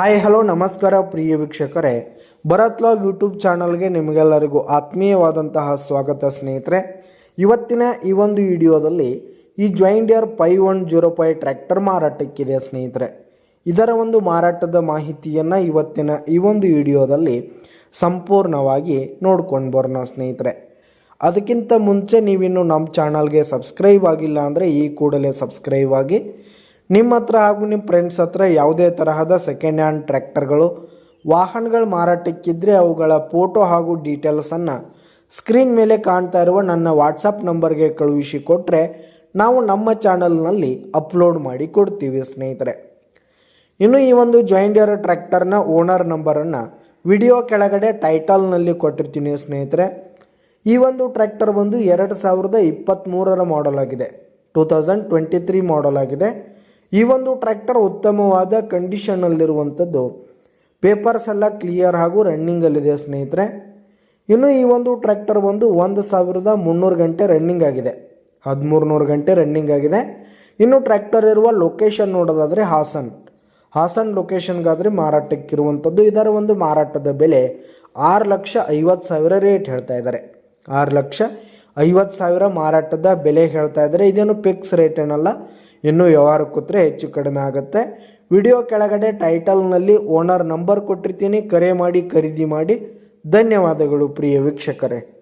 Hi, hello, ನಮಸ್ಕಾರ ಪ್ರಿಯ ವೀಕ್ಷಕರೇ. Bharat log YouTube ಚಾನಲ್ಗೆ ನಿಮಗೆಲ್ಲರಿಗೂ ಆತ್ಮೀಯವಾದಂತಹ ಸ್ವಾಗತ ಸ್ನೇಹಿತರೆ. ಇವತ್ತಿನ ಈ ಒಂದು ವಿಡಿಯೋದಲ್ಲಿ ಈ John Deere five one zero five tractor ಮಾರಾಟಕ್ಕಿದೆ ಸ್ನೇಹಿತರೆ. ಇದರ ಒಂದು ಮಾರಾಟದ ಮಾಹಿತಿಯನ್ನು ಇವತ್ತಿನ ಈ ಒಂದು ವಿಡಿಯೋದಲ್ಲಿ ಸಂಪೂರ್ಣವಾಗಿ ನೋಡ್ಕೊಂಡು ಬರೋಣ ಸ್ನೇಹಿತರೆ. ಅದಕ್ಕಿಂತ ಮುಂಚೆ ನೀವಿನ್ನು ನಮ್ಮ ಚಾನಲ್ಗೆ ಸಬ್ಸ್ಕ್ರೈಬ್ ಆಗಿಲ್ಲ ಅಂದರೆ ಈ ಕೂಡಲೇ ಸಬ್ಸ್ಕ್ರೈಬ್ ಆಗಿ ನಿಮ್ಮ ಹತ್ರ ಹಾಗೂ ನಿಮ್ಮ ಫ್ರೆಂಡ್ಸ್ ಹತ್ರ ಯಾವುದೇ ತರಹದ ಸೆಕೆಂಡ್ ಹ್ಯಾಂಡ್ ಟ್ರ್ಯಾಕ್ಟರ್ಗಳು ವಾಹನಗಳು ಮಾರಾಟಕ್ಕಿದ್ದರೆ ಅವುಗಳ ಫೋಟೋ ಹಾಗೂ ಡೀಟೇಲ್ಸನ್ನು ಸ್ಕ್ರೀನ್ ಮೇಲೆ ಕಾಣ್ತಾ ಇರುವ ನನ್ನ ವಾಟ್ಸಪ್ ನಂಬರ್ಗೆ ಕಳುಹಿಸಿ ಕೊಟ್ಟರೆ ನಾವು ನಮ್ಮ ಚಾನಲ್ನಲ್ಲಿ ಅಪ್ಲೋಡ್ ಮಾಡಿ ಕೊಡ್ತೀವಿ ಸ್ನೇಹಿತರೆ. ಇನ್ನು ಈ ಒಂದು ಜಾಯಿಂಡಿಯರ್ ಟ್ರ್ಯಾಕ್ಟರ್ನ ಓನರ್ ನಂಬರನ್ನು ವಿಡಿಯೋ ಕೆಳಗಡೆ ಟೈಟಲ್ನಲ್ಲಿ ಕೊಟ್ಟಿರ್ತೀನಿ ಸ್ನೇಹಿತರೆ. ಈ ಒಂದು ಟ್ರ್ಯಾಕ್ಟರ್ ಬಂದು ಎರಡು ಸಾವಿರದ ಇಪ್ಪತ್ತ್ಮೂರರ ಮಾಡೆಲ್ ಆಗಿದೆ. Two thousand twenty three model ಆಗಿದೆ. ಈ ಒಂದು ಟ್ರ್ಯಾಕ್ಟರ್ ಉತ್ತಮವಾದ ಕಂಡೀಷನ್ನಲ್ಲಿರುವಂಥದ್ದು ಪೇಪರ್ಸ್ ಎಲ್ಲ ಕ್ಲಿಯರ್ ಹಾಗೂ ರನ್ನಿಂಗಲ್ಲಿದೆ ಸ್ನೇಹಿತರೆ. ಇನ್ನು ಈ ಒಂದು ಟ್ರ್ಯಾಕ್ಟರ್ ಬಂದು ಒಂದು ಸಾವಿರದ ಮುನ್ನೂರು ಗಂಟೆ ರನ್ನಿಂಗ್ ಆಗಿದೆ. ಹದಿಮೂರು ನೂರು ಗಂಟೆ ರನ್ನಿಂಗ್ ಆಗಿದೆ. ಇನ್ನು ಟ್ರ್ಯಾಕ್ಟರ್ ಇರುವ ಲೊಕೇಶನ್ ನೋಡೋದಾದರೆ ಹಾಸನ್. ಹಾಸನ್ ಲೊಕೇಶನ್ಗಾದರೆ ಮಾರಾಟಕ್ಕಿರುವಂಥದ್ದು. ಇದರ ಒಂದು ಮಾರಾಟದ ಬೆಲೆ ಆರು ಲಕ್ಷ ಐವತ್ತು ಸಾವಿರ ರೇಟ್ ಹೇಳ್ತಾ ಇದ್ದಾರೆ. ಆರು ಲಕ್ಷ ಐವತ್ತು ಸಾವಿರ ಮಾರಾಟದ ಬೆಲೆ ಹೇಳ್ತಾ ಇದ್ದಾರೆ. ಇದೇನು ಫಿಕ್ಸ್ ರೇಟ್ ಏನಲ್ಲ. ಇನ್ನೂ ವ್ಯವಹಾರ ಕೂತ್ರೆ ಹೆಚ್ಚು ಕಡಿಮೆ ಆಗುತ್ತೆ. ವಿಡಿಯೋ ಕೆಳಗಡೆ ಟೈಟಲ್ನಲ್ಲಿ ಓನರ್ ನಂಬರ್ ಕೊಟ್ಟಿರ್ತೀನಿ. ಕರೆ ಮಾಡಿ, ಖರೀದಿ ಮಾಡಿ. ಧನ್ಯವಾದಗಳು ಪ್ರಿಯ ವೀಕ್ಷಕರೇ.